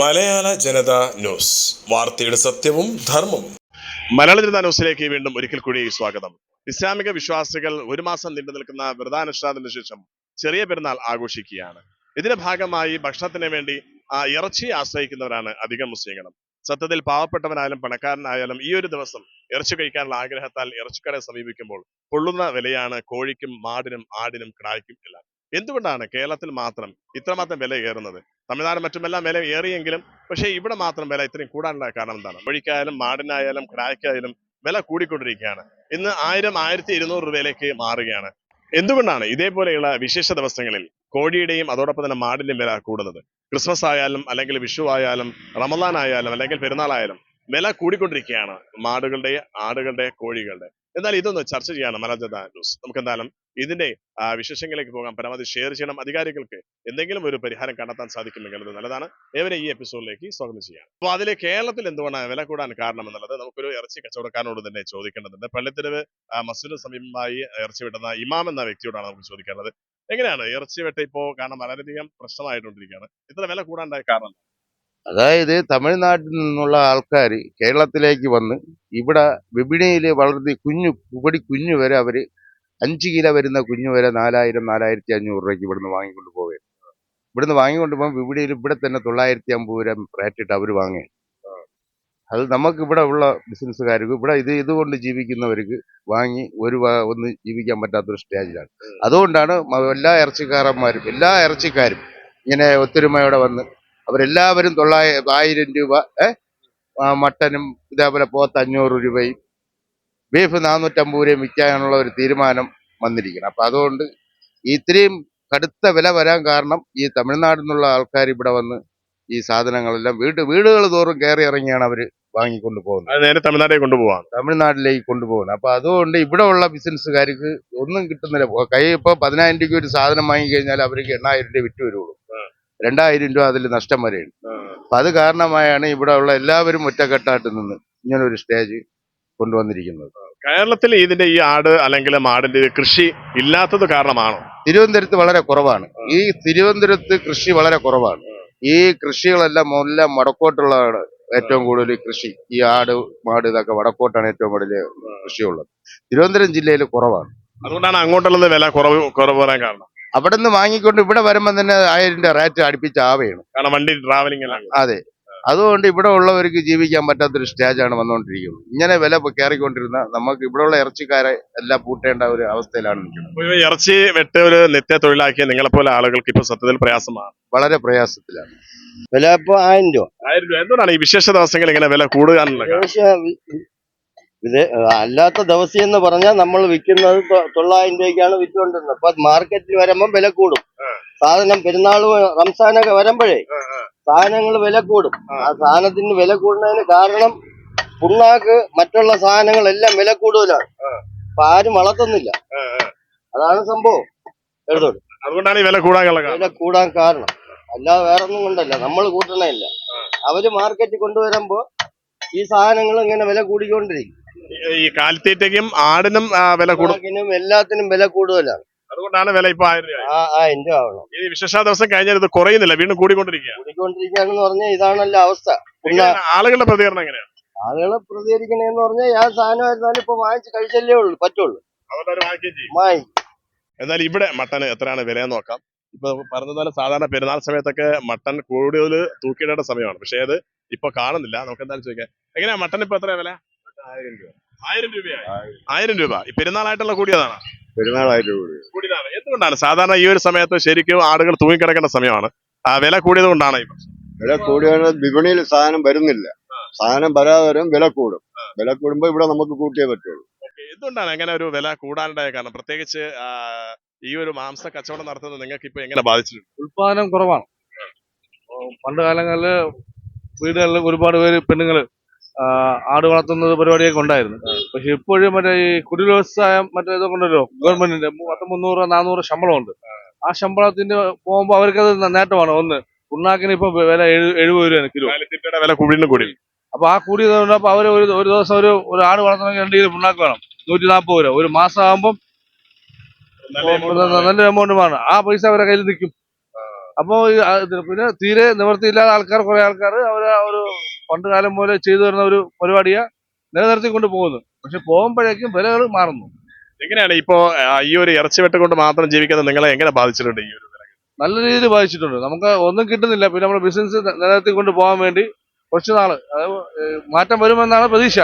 മലയാള ജനത news. വാർത്തയുടെ സത്യവും ധർമ്മവും. മലയാള ജനതാ ന്യൂസിലേക്ക് വീണ്ടും ഒരിക്കൽ കൂടി സ്വാഗതം. ഇസ്ലാമിക വിശ്വാസികൾ ഒരു മാസം നീണ്ടു നിൽക്കുന്ന വ്രതാനുഷ്ഠാനത്തിന് ശേഷം ചെറിയ പെരുന്നാൾ ആഘോഷിക്കുകയാണ്. ഇതിന്റെ ഭാഗമായി ഭക്ഷണത്തിന് വേണ്ടി ഇറച്ചി ആശ്രയിക്കുന്നവരാണ് അധികം മുസ്ലിങ്ങളും സത്യത്തിൽ പാവപ്പെട്ടവനായാലും പണക്കാരനായാലും ഈ ഒരു ദിവസം ഇറച്ചി കഴിക്കാനുള്ള ആഗ്രഹത്താൽ ഇറച്ചിക്കടയെ സമീപിക്കുമ്പോൾ കൊള്ളുന്ന വിലയാണ് കോഴിക്കും മാടിനും ആടിനും കിടായ്ക്കും എല്ലാം. എന്തുകൊണ്ടാണ് കേരളത്തിൽ മാത്രം ഇത്രമാത്രം വില കയറുന്നത് തമിഴ്നാട് മറ്റുമെല്ലാം വില ഏറിയെങ്കിലും പക്ഷേ ഇവിടെ മാത്രം വില ഇത്രയും കൂടാനുള്ള കാരണം എന്താണ്? വഴിക്കായാലും മാടിനായാലും കിടായ്ക്കായാലും വില കൂടിക്കൊണ്ടിരിക്കുകയാണ്. ഇന്ന് ആയിരം ആയിരത്തി ഇരുന്നൂറ് രൂപയിലേക്ക് മാറുകയാണ്. എന്തുകൊണ്ടാണ് ഇതേപോലെയുള്ള വിശേഷ ദിവസങ്ങളിൽ കോഴിയുടെയും അതോടൊപ്പം തന്നെ മാടിന്റെയും വില കൂടുന്നത്? ക്രിസ്മസ് ആയാലും അല്ലെങ്കിൽ വിഷു ആയാലും റമദാൻ ആയാലും അല്ലെങ്കിൽ പെരുന്നാളായാലും വില കൂടിക്കൊണ്ടിരിക്കുകയാണ് മാടുകളുടെ ആടുകളുടെ കോഴികളുടെ എന്നാൽ ഇതൊന്ന് ചർച്ച ചെയ്യാണ് മലജത ന്യൂസ് നമുക്ക് എന്തായാലും ഇതിന്റെ വിശേഷങ്ങളിലേക്ക് പോകാം. പരമാവധി ഷെയർ ചെയ്യണം. അധികാരികൾക്ക് എന്തെങ്കിലും ഒരു പരിഹാരം കണ്ടെത്താൻ സാധിക്കുമെങ്കിൽ അത് നല്ലതാണ്. ഏവരെ ഈ എപ്പിസോഡിലേക്ക് സ്വാഗതം ചെയ്യാം. അപ്പോൾ അതിൽ കേരളത്തിൽ എന്തുകൊണ്ടാണ് വില കൂടാൻ കാരണം എന്നുള്ളത് നമുക്കൊരു ഇറച്ചി കച്ചവടക്കാരനോട് തന്നെ ചോദിക്കേണ്ടതുണ്ട്. പള്ളിത്തെരുവ് മസ്ജിദിന് സമീപമായി ഇറച്ചി വെട്ടുന്ന ഇമാം എന്ന വ്യക്തിയോടാണ് നമുക്ക് ചോദിക്കേണ്ടത് എങ്ങനെയാണ്? ഇറച്ചി വെട്ട ഇപ്പോ കാരണം വളരെയധികം പ്രശ്നമായിട്ടുകൊണ്ടിരിക്കുകയാണ്. ഇത്ര വില കൂടാണ്ടായ കാരണം? അതായത് തമിഴ്നാട്ടിൽ നിന്നുള്ള ആൾക്കാർ കേരളത്തിലേക്ക് വന്ന് ഇവിടെ വിപണിയിൽ വളർത്തി കുഞ്ഞു ഉപടി കുഞ്ഞു വരെ അവർ അഞ്ച് കിലോ വരുന്ന കുഞ്ഞു വരെ നാലായിരം നാലായിരത്തി അഞ്ഞൂറ് രൂപയ്ക്ക് ഇവിടുന്ന് വാങ്ങിക്കൊണ്ട് പോവുകയാണ്. ഇവിടുന്ന് വാങ്ങിക്കൊണ്ട് പോകുമ്പോൾ വിപണിയിൽ ഇവിടെ തന്നെ തൊള്ളായിരത്തി അമ്പത് രൂപ റേറ്റ് ഇട്ട് അവർ വാങ്ങുകയാണ്. അത് നമുക്ക് ഇവിടെ ഉള്ള ബിസിനസ്സുകാർക്ക് ഇവിടെ ഇത് ഇതുകൊണ്ട് ജീവിക്കുന്നവർക്ക് വാങ്ങി ഒരു ഒന്ന് ജീവിക്കാൻ പറ്റാത്തൊരു സ്റ്റേജിലാണ്. അതുകൊണ്ടാണ് എല്ലാ ഇറച്ചിക്കാരന്മാരും എല്ലാ ഇറച്ചിക്കാരും ഇങ്ങനെ ഒത്തൊരുമയോടെ വന്ന് അവരെല്ലാവരും തൊള്ളായിരം ആയിരം രൂപ മട്ടനും ഇതേപോലെ പോത്ത് അഞ്ഞൂറ് രൂപയും ബീഫ് നാനൂറ്റമ്പത് രൂപയും വിൽക്കാനുള്ള ഒരു തീരുമാനം വന്നിരിക്കണം അപ്പം അതുകൊണ്ട് ഇത്രയും കടുത്ത വില വരാൻ കാരണം ഈ തമിഴ്നാട്ടിൽ നിന്നുള്ള ആൾക്കാർ ഇവിടെ വന്ന് ഈ സാധനങ്ങളെല്ലാം വീട് വീടുകൾ തോറും കയറി ഇറങ്ങിയാണ് അവർ വാങ്ങിക്കൊണ്ട് പോകുന്നത്. നേരെ തമിഴ്നാട്ടിലേക്ക് കൊണ്ടുപോകാം തമിഴ്നാട്ടിലേക്ക് കൊണ്ടുപോകുന്നത്. അപ്പൊ അതുകൊണ്ട് ഇവിടെ ഉള്ള ബിസിനസ്സുകാർക്ക് ഒന്നും കിട്ടുന്നില്ല. കൈ ഇപ്പോൾ പതിനായിരം രൂപയ്ക്ക് ഒരു സാധനം വാങ്ങിക്കഴിഞ്ഞാൽ അവർക്ക് എണ്ണായിരം രൂപ വിറ്റ് വരുള്ളൂ. രണ്ടായിരം രൂപ അതിൽ നഷ്ടം വരെയുണ്ട്. അപ്പൊ അത് കാരണമായാണ് ഇവിടെ ഉള്ള എല്ലാവരും ഒറ്റക്കെട്ടായിട്ട് നിന്ന് ഇങ്ങനെ ഒരു സ്റ്റേജ് കൊണ്ടുവന്നിരിക്കുന്നത്. കേരളത്തിൽ ഇതിന്റെ ഈ ആട് അല്ലെങ്കിൽ മാടിന്റെ കൃഷി ഇല്ലാത്തത് കാരണമാണോ? തിരുവനന്തപുരത്ത് വളരെ കുറവാണ്. ഈ തിരുവനന്തപുരത്ത് കൃഷി വളരെ കുറവാണ്. ഈ കൃഷികളെല്ലാം എല്ലാം വടക്കോട്ടുള്ളതാണ് ഏറ്റവും കൂടുതൽ കൃഷി. ഈ ആട് മാട് ഇതൊക്കെ വടക്കോട്ടാണ് ഏറ്റവും കൂടുതൽ കൃഷിയുള്ളത്. തിരുവനന്തപുരം ജില്ലയിൽ കുറവാണ്. അതുകൊണ്ടാണ് അങ്ങോട്ടുള്ളത് വില കുറവ് കുറവ് വരാൻ കാരണം. അവിടെ നിന്ന് വാങ്ങിക്കൊണ്ട് ഇവിടെ വരുമ്പോൾ തന്നെ ആയിരം രൂപ റേറ്റ് അടുപ്പിച്ച് ആവുകയാണ് കാരണം വണ്ടി ട്രാവലിംഗ് എല്ലാം അതെ. അതുകൊണ്ട് ഇവിടെ ഉള്ളവർക്ക് ജീവിക്കാൻ പറ്റാത്തൊരു സ്റ്റേജാണ് വന്നുകൊണ്ടിരിക്കുന്നത്. ഇങ്ങനെ വില കയറിക്കൊണ്ടിരുന്ന നമുക്ക് ഇവിടെയുള്ള ഇറച്ചിക്കാരെ എല്ലാം പൂട്ടേണ്ട ഒരു അവസ്ഥയിലാണ് നിൽക്കുന്നത്. ഇറച്ചി വെട്ട ഒരു നിത്യ തൊഴിലാക്കിയ നിങ്ങളെ പോലെ ആളുകൾക്ക് ഇപ്പൊ സത്യത്തിൽ പ്രയാസമാണ്. വളരെ പ്രയാസത്തിലാണ്. വില ഇപ്പൊ ആയിരം രൂപ. ആയിരം രൂപ. എന്തുകൊണ്ടാണ് ഈ വിശേഷ ദിവസങ്ങളിൽ ഇങ്ങനെ വില? ഏകദേശം ഇത് അല്ലാത്ത ദിവസം എന്ന് പറഞ്ഞാൽ നമ്മൾ വിൽക്കുന്നത് തൊള്ളായിരം രൂപയ്ക്കാണ് വിറ്റുകൊണ്ടിരുന്നത്. അപ്പൊ മാർക്കറ്റിൽ വരുമ്പോൾ വില കൂടും. സാധനം പെരുന്നാൾ റംസാനൊക്കെ വരുമ്പോഴേ സാധനങ്ങൾ വില കൂടും. ആ. സാധനത്തിന് വില കൂടുന്നതിന് കാരണം പുണ്ണാക്ക് മറ്റുള്ള സാധനങ്ങൾ എല്ലാം വില കൂടുതലാണ്. അപ്പൊ ആരും വളർത്തുന്നില്ല. അതാണ് സംഭവം. എടുത്തോളൂ അതുകൊണ്ടാണ് വില കൂടാനുള്ള വില കൂടാൻ കാരണം. അല്ലാതെ വേറെ ഒന്നും കൊണ്ടല്ല. നമ്മൾ കൂട്ടണമില്ല അവർ മാർക്കറ്റിൽ കൊണ്ടുവരുമ്പോ ഈ സാധനങ്ങൾ ഇങ്ങനെ വില കൂടിക്കൊണ്ടിരിക്കും. ഈ- കാലിത്തീറ്റയ്ക്കും ആടിനും വില കൂടും എല്ലാത്തിനും വില കൂടുതലാണ്. അതുകൊണ്ടാണ് വില ഇപ്പൊ ആയിരം രൂപ ആ ആയിരം രൂപ ആവണം. ഈ വിശേഷ ദിവസം കഴിഞ്ഞാൽ ഇത് കുറയുന്നില്ല വീണ്ടും കൂടിക്കൊണ്ടിരിക്കുക കൂടിക്കൊണ്ടിരിക്കുകയാണെന്ന് പറഞ്ഞാൽ ഇതാണല്ലോ അവസ്ഥ. പിന്നെ ആളുകളുടെ പ്രതികരണം എങ്ങനെയാണ്? ആളുകളെ പ്രതികരിക്കണേന്ന് പറഞ്ഞാൽ ഞാൻ സാധനമായിരുന്നാലും ഇപ്പൊ വാങ്ങിച്ചു കഴിച്ചല്ലേ ഉള്ളൂ പറ്റുള്ളൂ. അതുകൊണ്ട് അവർ വാങ്ങിക്കുകയും ചെയ്യും. വാങ്ങി. എന്നാൽ ഇവിടെ മട്ടന് എത്രയാണ് വില എന്ന് നോക്കാം. ഇപ്പൊ പറഞ്ഞതുപോലെ സാധാരണ പെരുന്നാൾ സമയത്തൊക്കെ മട്ടൻ കൂടുതൽ തൂക്കിയിടേണ്ട സമയമാണ്. പക്ഷേ അത് ഇപ്പൊ കാണുന്നില്ല. നമുക്ക് എന്തായാലും ചോദിക്കാം. എങ്ങനെയാ മട്ടൻ ഇപ്പൊ എത്രയാ വില? ആയിരം രൂപ. ആയിരം രൂപയായി. ആയിരം. രൂപ. ഈ പെരുന്നാളായിട്ടുള്ള കൂടിയതാണ്. പെരുന്നാളായിട്ട് കൂടിയതാണ്. എന്തുകൊണ്ടാണ്? സാധാരണ ഈ ഒരു സമയത്ത് ശരിക്കും ആളുകൾ തൂങ്ങിക്കിടക്കേണ്ട സമയമാണ്. ആ വില കൂടിയത് കൊണ്ടാണ് ഈ പ്രശ്നം. വില കൂടിയാണ് വിപണിയിൽ സാധനം വരുന്നില്ല. സാധനം വരാതെ വരും വില കൂടും. വില കൂടുമ്പോ ഇവിടെ നമുക്ക് കൂട്ടിയേ പറ്റുള്ളൂ. എന്തുകൊണ്ടാണ് അങ്ങനെ ഒരു വില കൂടാനുണ്ടായ കാരണം? പ്രത്യേകിച്ച് ആ, ഈ ഒരു മാംസ കച്ചവടം നടത്തുന്നത് നിങ്ങൾക്ക് ഇപ്പൊ എങ്ങനെ ബാധിച്ചിട്ടുണ്ട്? ഉത്പാദനം കുറവാണ്. പണ്ട് കാലങ്ങളിൽ വീടുകളിൽ ഒരുപാട് പേര് പെണ്ണുങ്ങൾ ആട് വളർത്തുന്നത് പരിപാടിയൊക്കെ ഉണ്ടായിരുന്നു. പക്ഷെ ഇപ്പോഴും മറ്റേ ഈ കുടിൽ വ്യവസായം മറ്റേ ഇതൊക്കെ ഉണ്ടല്ലോ ഗവൺമെന്റിന്റെ പത്ത് മുന്നൂറ് നാനൂറ് ശമ്പളമുണ്ട്. ആ. ശമ്പളത്തിന്റെ പോകുമ്പോൾ അവർക്കത് നേട്ടമാണ്. ഒന്ന് ഉണ്ണാക്കിന് ഇപ്പൊ വില എഴു- എഴുപത് രൂപയാണ് കിലോ. വില കൂടിയും കൂടി. അപ്പൊ ആ കൂടിയത് അപ്പൊ അവർ ഒരു ഒരു ദിവസം ഒരു ഒരു ആട് വളർത്തണമെങ്കിൽ രണ്ട് കിലോ ഉണ്ണാക്ക് വേണം. നൂറ്റി നാൽപ്പത് രൂപ. ഒരു മാസം ആകുമ്പോൾ നല്ല എമൗണ്ട് വേണം. ആ പൈസ അവരെ കയ്യിൽ നിൽക്കും. അപ്പോൾ പിന്നെ തീരെ നിവൃത്തിയില്ലാത്ത ആൾക്കാർ കുറെ ആൾക്കാർ അവർ ഒരു പണ്ട് കാലം പോലെ ചെയ്തു വരുന്ന ഒരു പരിപാടിയെ നിലനിർത്തിക്കൊണ്ട് പോകുന്നു പക്ഷെ പോകുമ്പോഴേക്കും വിലകൾ മാറുന്നു. എങ്ങനെയാണ് ഇപ്പോ ഈ ഒരു ഇറച്ചി വെട്ട് കൊണ്ട് മാത്രം ജീവിക്കുന്നത് നിങ്ങളെ എങ്ങനെ ബാധിച്ചിട്ടുണ്ട് ഈ ഒരു? നല്ല രീതിയിൽ ബാധിച്ചിട്ടുണ്ട്. നമുക്ക് ഒന്നും കിട്ടുന്നില്ല. പിന്നെ നമ്മുടെ ബിസിനസ് നിലനിർത്തിക്കൊണ്ട് പോകാൻ വേണ്ടി കുറച്ച് നാൾ മാറ്റം വരുമെന്നാണ് പ്രതീക്ഷ.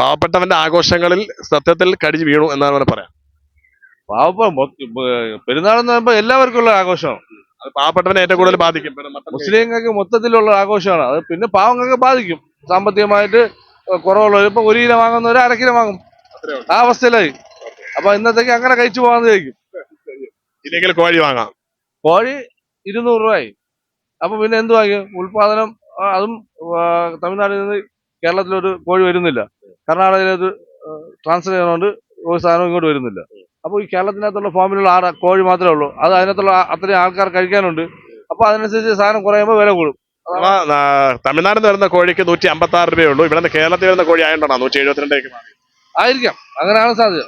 പാവപ്പെട്ടവന്റെ ആഘോഷങ്ങളിൽ സത്യത്തിൽ കടിച്ചു വീണു എന്നാണ് പറയാം പാവപ്പ പെരുന്നാളെന്ന് പറയുമ്പോൾ എല്ലാവർക്കും ഉള്ള ആഘോഷമാണ് പാവപ്പെട്ടവനെ ഏറ്റവും കൂടുതൽ ബാധിക്കും. മുസ്ലിങ്ങൾക്ക് മൊത്തത്തിലുള്ള ആഘോഷമാണ്. അത് പിന്നെ പാവങ്ങൾക്ക് ബാധിക്കും. സാമ്പത്തികമായിട്ട് കുറവുള്ളവർ ഇപ്പൊ ഒരു കിലോ വാങ്ങുന്നവർ അര കിലോ വാങ്ങും. ആ അവസ്ഥയിലായി. അപ്പൊ ഇന്നത്തേക്ക് അങ്ങനെ കഴിച്ചു ഇല്ലെങ്കിൽ കോഴി വാങ്ങാം. കോഴി ഇരുന്നൂറ് രൂപയായി. അപ്പൊ പിന്നെ എന്ത് വാങ്ങിയും ഉൽപാദനം അതും തമിഴ്നാട്ടിൽ നിന്ന് കേരളത്തിലൊരു കോഴി വരുന്നില്ല. കർണാടകയിലൊരു ട്രാൻസ്ഫർ ചെയ്യുന്നതുകൊണ്ട് ഒരു സാധനം ഇങ്ങോട്ട് വരുന്നില്ല. അപ്പൊ ഈ കേരളത്തിനകത്തുള്ള ഫാമിലുള്ള ആറ് കോഴി മാത്രമേ ഉള്ളൂ. അത് അതിനകത്തുള്ള അത്രയും ആൾക്കാർ കഴിക്കാനുണ്ട്. അപ്പോൾ അതിനനുസരിച്ച് സാധനം കുറയുമ്പോൾ വില കൂടും. തമിഴ്നാട്ടിൽ നിന്ന് വരുന്ന കോഴിക്ക് നൂറ്റി അമ്പത്തി ആറ് രൂപയുള്ളൂ. ഇവിടെ നിന്ന് കേരളത്തിൽ വരുന്ന കോഴി ആയതുകൊണ്ടാണ് നൂറ്റി എഴുപത്തിരണ്ടേക്ക് ആയിരിക്കാം. അങ്ങനെയാണ് സാധ്യത.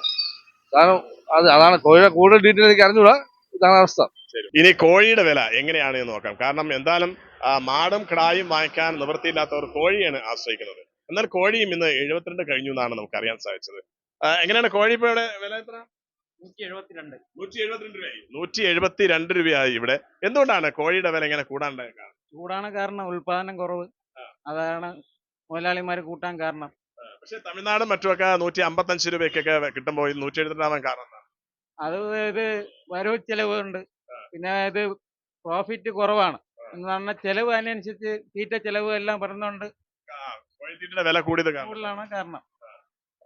കാരണം അത് അതാണ് കോഴിയുടെ കൂടുതൽ ഡീറ്റെയിൽ എനിക്ക് അറിഞ്ഞൂടാ ഇതാണ് അവസ്ഥ. ഇനി കോഴിയുടെ വില എങ്ങനെയാണ് എന്ന് നോക്കാം. കാരണം എന്തായാലും മാടും കിടായും വാങ്ങിക്കാൻ നിവൃത്തിയില്ലാത്തവർ കോഴിയാണ് ആശ്രയിക്കുന്നത്. എന്നാൽ കോഴിയും ഇന്ന് എഴുപത്തിരണ്ട് കഴിഞ്ഞു എന്നാണ് നമുക്ക് അറിയാൻ സാധിച്ചത് എങ്ങനെയാണ് കോഴി ഇപ്പോൾ വില എത്ര? നൂറ്റി എഴുപത്തിരണ്ട് രൂപയായി. ഇവിടെ. എന്തുകൊണ്ടാണ് കോഴിയുടെ വില ഇങ്ങനെ കൂടാണ്ട് കൂടാണ് കാരണം ഉൽപാദനം കുറവ്. അതാണ് മുതലാളിമാർ കൂട്ടാൻ കാരണം. പക്ഷെ തമിഴ്നാടും മറ്റുമൊക്കെ നൂറ്റി അമ്പത്തഞ്ച് രൂപയ്ക്കൊക്കെ കിട്ടുമ്പോൾ നൂറ്റി എഴുപത്തിരണ്ടാവാൻ കാരണം? അത് ഇത് വരവ് ചെലവ് ഉണ്ട് പിന്നെ ഇത് പ്രോഫിറ്റ് കുറവാണ്. എന്ന് പറഞ്ഞാൽ ചെലവ് അതിനനുസരിച്ച് തീറ്റ ചെലവ് എല്ലാം പറഞ്ഞുകൊണ്ട് വില കൂടുതലാണ് കാരണം.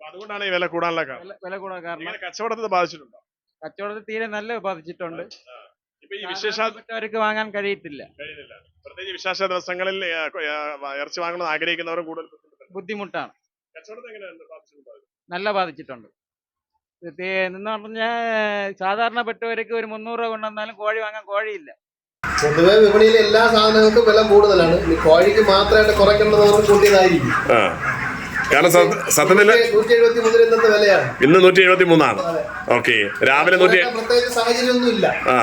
അതുകൊണ്ടാണ് ഈ വില കൂടാനുള്ള കാരണം. വില വില കൂടാൻ കാരണം. ഇങ്ങനെ കച്ചവടത്തിൽ ബാധിച്ചിട്ടുണ്ടോ? കച്ചവടത്തിൽ തീരെ നല്ല ബാധിച്ചിട്ടുണ്ട്. ഇപ്പൊ ഈ വിശേഷ വാങ്ങാൻ കഴിയത്തില്ല. കഴിയുന്നില്ല. പ്രത്യേകിച്ച് വിശേഷ ദിവസങ്ങളിൽ കൊ- ഇറച്ചി വാങ്ങണമെന്ന് ആഗ്രഹിക്കുന്നവരും കൂടുതൽ. ബുദ്ധിമുട്ടാണ്. കച്ചവടത്തെ എങ്ങനെയാണ് ബാധിച്ചിട്ടുണ്ടോ? നല്ല ബാധിച്ചിട്ടുണ്ട്. ഇത് തീ- എന്ന് പറഞ്ഞാൽ സാധാരണപ്പെട്ടവർക്ക് ഒരു മുന്നൂറ് രൂപ കൊണ്ടുവന്നാലും കോഴി വാങ്ങാൻ കോഴിയില്ല. പൊതുവെ വിപണിയിൽ എല്ലാ സാധനങ്ങൾക്കും വില കൂടുതലാണ്. ഇനി കോഴിക്ക് മാത്രമായിട്ട് കുറയ്ക്കേണ്ടത് കൂട്ടിയതായിരിക്കും. ആ. കാരണം സത്യ- സത്യത്തിൽ നൂറ്റി എഴുപത്തി മൂന്നിൽ ഇന്നത്തെ വിലയാണ്? ഇന്ന് നൂറ്റി എഴുപത്തി മൂന്നാണ് ഓക്കെ. രാവിലെ നൂറ്റി ആ.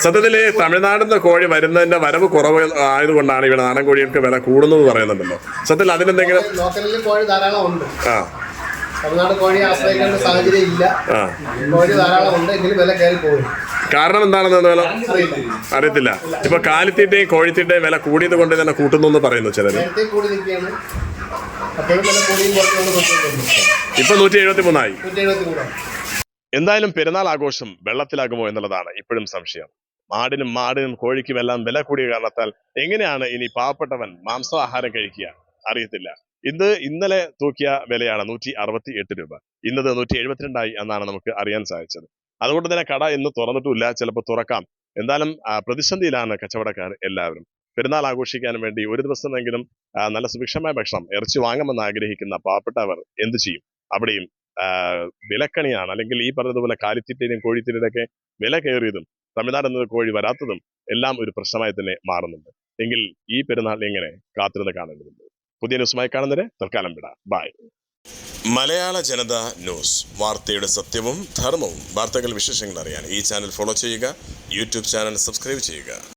സത്യത്തിൽ തമിഴ്നാട്ടിൽ നിന്ന് കോഴി വരുന്നതിന്റെ വരവ് കുറവ് ആയതുകൊണ്ടാണ് ഇവിടെ നാടൻ കോഴികൾക്ക് വില കൂടുന്നത് പറയുന്നുണ്ടല്ലോ. സത്യത്തിൽ അതിനെന്തെങ്കിലും ആ. തമിഴ്നാട് കോഴിയെ ആശ്രയിക്കേണ്ട സാഹചര്യം ഇല്ല കോഴി ധാരാളം ഉണ്ട് എങ്കിലും വില കയറി പോകും കാരണം എന്താണെന്ന് വില അറിയത്തില്ല. ഇപ്പൊ കാലിത്തീറ്റയും കോഴിത്തീറ്റയും വില കൂടിയത് കൊണ്ട് തന്നെ കൂട്ടുന്നു എന്ന് പറയുന്നു ചിലര്. കൂടി നിൽക്കുകയാണ്. അപ്പോഴും കുറച്ചുകൊണ്ട് ഇപ്പൊ നൂറ്റി എഴുപത്തി മൂന്നായി നൂറ്റി എഴുപത്തി മൂന്നാണ് എന്തായാലും പെരുന്നാൾ ആഘോഷം വെള്ളത്തിലാകുമോ എന്നുള്ളതാണ് ഇപ്പോഴും സംശയം. മാടിനും മാടിനും കോഴിക്കും എല്ലാം വില കൂടിയ കാരണത്താൽ എങ്ങനെയാണ് ഇനി പാവപ്പെട്ടവൻ മാംസാഹാരം കഴിക്കുക? അറിയത്തില്ല. ഇത് ഇന്നലെ തൂക്കിയ വിലയാണ് നൂറ്റി അറുപത്തി എട്ട് രൂപ. ഇന്നത് നൂറ്റി എഴുപത്തിരണ്ടായി എന്നാണ് നമുക്ക് അറിയാൻ സാധിച്ചത്. അതുകൊണ്ട് തന്നെ കട ഇന്ന് തുറന്നിട്ടില്ല ചിലപ്പോൾ തുറക്കാം. എന്തായാലും പ്രതിസന്ധിയിലാണ് കച്ചവടക്കാർ എല്ലാവരും. പെരുന്നാൾ ആഘോഷിക്കാൻ വേണ്ടി ഒരു ദിവസമെങ്കിലും നല്ല സുഭിക്ഷമായ ഭക്ഷണം ഇറച്ചി വാങ്ങുമെന്ന് ആഗ്രഹിക്കുന്ന പാവപ്പെട്ടവർ എന്ത് ചെയ്യും? അവിടെയും വിലക്കണിയാണ്. അല്ലെങ്കിൽ ഈ പറഞ്ഞതുപോലെ കാലിത്തീറ്റയും കോഴിത്തീറ്റയിലൊക്കെ വില കയറിയതും തമിഴ്നാട് എന്നത് കോഴി വരാത്തതും എല്ലാം ഒരു പ്രശ്നമായി തന്നെ മാറുന്നുണ്ട്. എങ്കിൽ ഈ പെരുന്നാൾ എങ്ങനെ കാത്തിരുന്ന് കാണേണ്ടതുണ്ട്? പുതിയ ന്യൂസുമായി കാണുന്നവരെ തൽക്കാലം വിടാം. ബായ് മലയാള ജനത ന്യൂസ്. വാർത്തയുടെ സത്യവും ധർമ്മവും. വാർത്തകൾ വിശേഷങ്ങൾ അറിയാൻ ഈ ചാനൽ ഫോളോ ചെയ്യുക. യൂട്യൂബ് ചാനൽ സബ്സ്ക്രൈബ് ചെയ്യുക.